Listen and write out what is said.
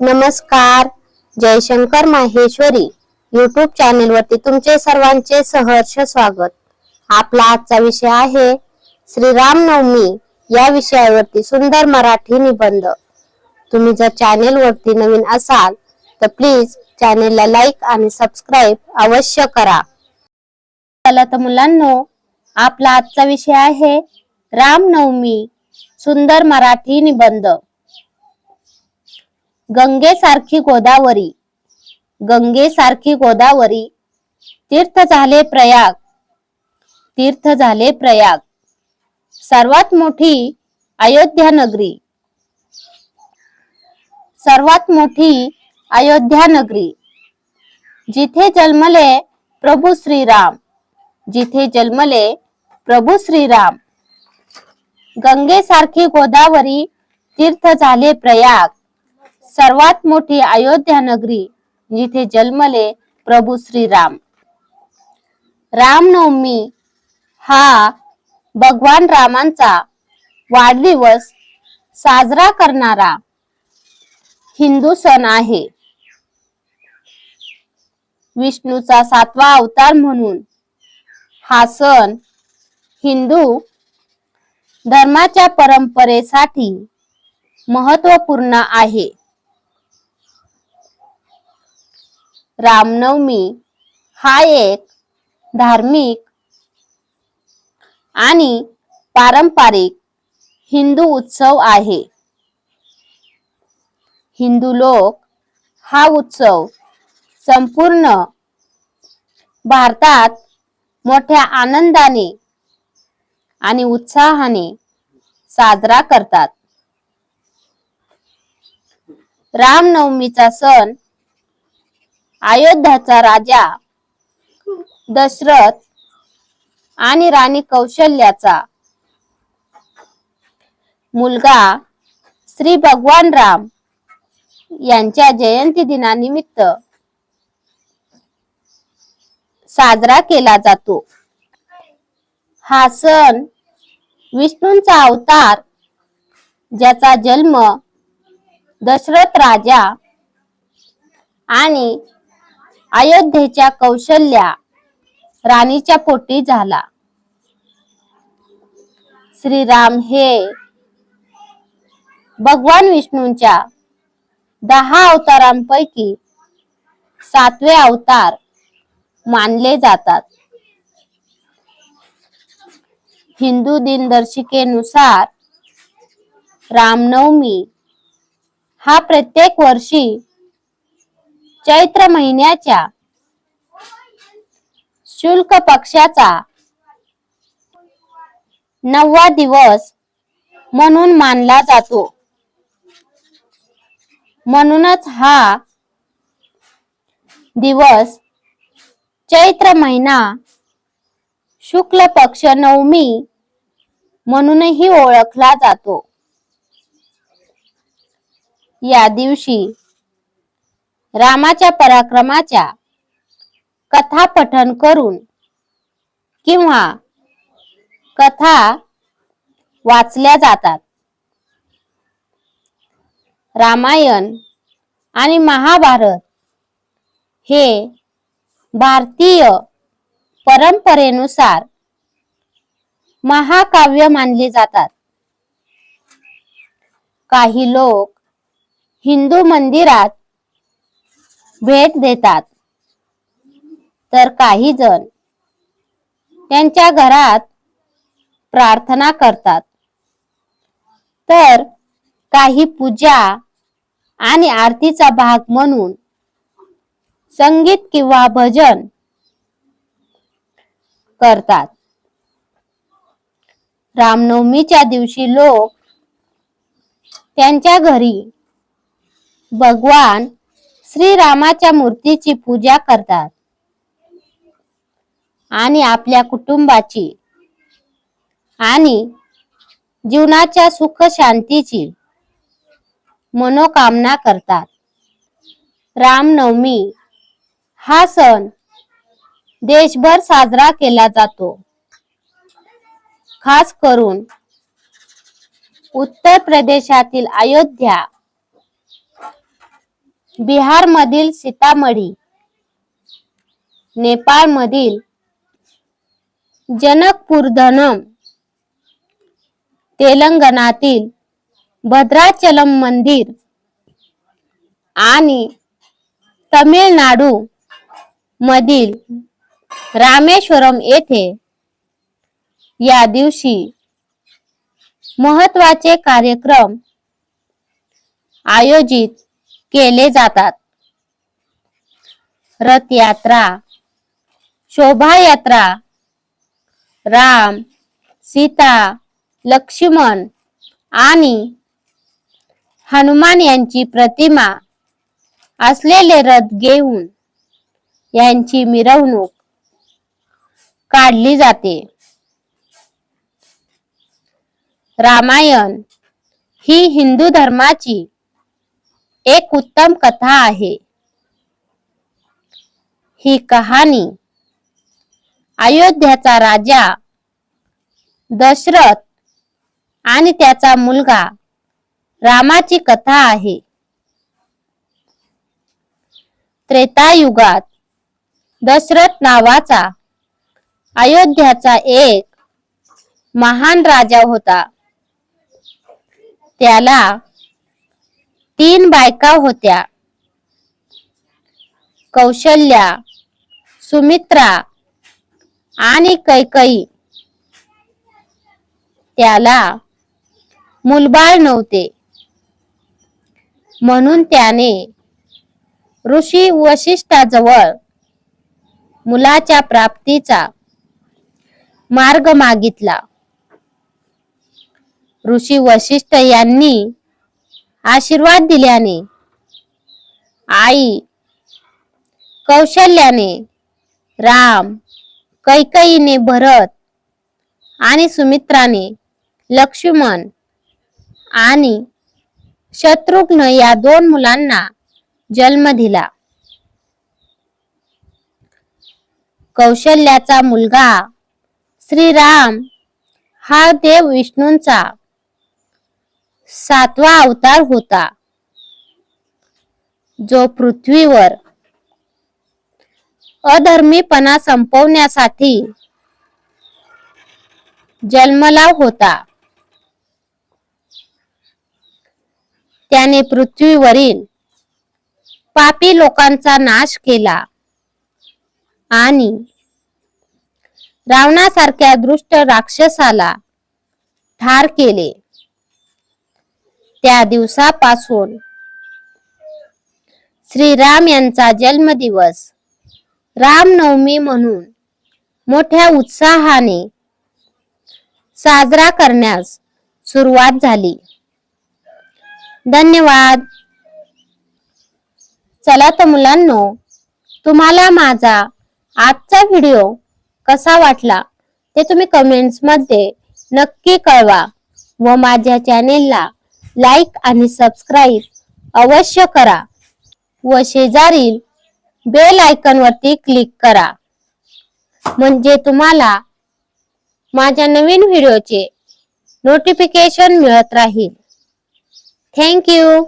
नमस्कार. Jaishankar Maheshwari. YouTube channel वरती तुमचे सर्वांचे सहर्ष स्वागत. आपला आजचा विषय आहे श्रीराम नवमी या विषयावरती सुंदर मराठी निबंध. तुम्ही जर चॅनेल वरती नवीन असाल तर प्लीज चॅनेलला लाईक आणि सबस्क्राईब अवश्य करा. चला तर मुलांनो आपला आजचा विषय आहे रामनवमी. सुंदर मराठी निबंध. गंगेसारखी गोदावरी गंगेसारखी गोदावरी तीर्थ झाले प्रयाग तीर्थ झाले प्रयाग. सर्वात मोठी अयोध्या नगरी सर्वात मोठी अयोध्या नगरी. जिथे जन्मले प्रभू श्रीराम जिथे जन्मले प्रभू श्रीराम. गंगेसारखी गोदावरी तीर्थ झाले प्रयाग. सर्वात मोठी अयोध्या नगरी जिथे जन्मले प्रभू श्रीराम. रामनवमी हा भगवान रामांचा वाढदिवस साजरा करणारा हिंदू सण आहे. विष्णूचा सातवा अवतार म्हणून हा सण हिंदू धर्माच्या परंपरेसाठी महत्त्वपूर्ण आहे. रामनवमी हा एक धार्मिक आणि पारंपरिक हिंदू उत्सव आहे. हिंदू लोक हा उत्सव संपूर्ण भारतात मोठ्या आनंदाने आणि उत्साहाने साजरा करतात. रामनवमीचा सण अयोध्याचा राजा दशरथ आणि राणी कौशल्याचा मुलगा श्री भगवान राम यांच्या जयंती दिनानिमित्त साजरा केला जातो. हा सण विष्णूंचा अवतार ज्याचा जन्म दशरथ राजा आणि अयोध्येच्या कौशल्या राणीच्या पोटी झाला. श्रीराम हे भगवान विष्णूंच्या दहा अवतारांपैकी सातवे अवतार मानले जातात. हिंदू दिनदर्शिकेनुसार रामनवमी हा प्रत्येक वर्षी चैत्र महिन्याच्या शुल्क पक्षाचा नववा दिवस म्हणून मानला जातो. म्हणूनच हा दिवस चैत्र महिना शुक्ल पक्ष नवमी म्हणूनही ओळखला जातो. या दिवशी रामाच्या पराक्रमाच्या कथा पठन करून किंवा कथा वाचल्या जातात. रामायण आणि महाभारत हे भारतीय परंपरेनुसार महाकाव्य मानले जातात. काही लोक हिंदू मंदिरात भेट देतात. तर काही जण त्यांच्या घरात प्रार्थना करतात. तर काही पूजा आणि आरतीचा भाग म्हणून संगीत किंवा भजन करतात. रामनवमीच्या दिवशी लोक त्यांच्या घरी भगवान श्रीरामाच्या मूर्तीची पूजा करतात. आणि आपल्या कुटुंबाची आणि जीवनाच्या सुख शांतीची मनोकामना करतात. रामनवमी हा सण देशभर साजरा केला जातो. खास करून उत्तर प्रदेशातील अयोध्या बिहारमधील सीतामढी नेपाळमधील जनकपूरधनम तेलंगणातील भद्राचलम मंदिर आणि तमिळनाडू मधील रामेश्वरम येथे या दिवशी महत्त्वाचे कार्यक्रम आयोजित केले जातात. रथयात्रा शोभायात्रा राम सीता लक्ष्मण आणि हनुमान यांची प्रतिमा असलेले रथ घेऊन यांची मिरवणूक काढली जाते. रामायण ही हिंदू धर्माची एक उत्तम कथा आहे. ही कहाणी अयोध्याचा राजा दशरथ आणि त्याचा मुलगा रामाची कथा आहे. त्रेतायुगात दशरथ नावाचा अयोध्याचा एक महान राजा होता. त्याला तीन बायका होत्या. कौशल्या सुमित्रा आणि कैकई. त्याला मुलबाळ नव्हते. म्हणून त्याने ऋषी वशिष्ठाजवळ मुलाच्या प्राप्तीचा मार्ग मागितला. ऋषी वशिष्ठ यांनी आशीर्वाद दिल्याने. आई कौशल्याने राम कैकईने भरत आणि सुमित्राने लक्ष्मण आणि शत्रुघ्न या दोन मुलांना जन्म दिला. कौशल्याचा मुलगा श्रीराम हा देव विष्णूंचा सातवा अवतार होता. जो पृथ्वीवर अधर्मीपणा संपवण्यासाठी जन्मला होता. त्याने पृथ्वीवरील पापी लोकांचा नाश केला आणि रावणासारख्या दृष्ट राक्षसाला ठार केले. त्या दिवसापासून. श्रीराम यांचा जन्मदिवस. रामनवमी म्हणून मोठ्या उत्साहाने साजरा करण्यास सुरुवात झाली. धन्यवाद. चला तर मुलांनो तुम्हाला माझा आजचा व्हिडिओ कसा वाटला ते तुम्ही कमेंट्समध्ये नक्की कळवा व माझ्या चॅनेलला लाईक आणि सबस्क्राईब अवश्य करा व शेजारील बेल आयकन वरती क्लिक करा. म्हणजे तुम्हाला माझ्या नवीन व्हिडिओचे नोटिफिकेशन मिळत राहील. थँक्यू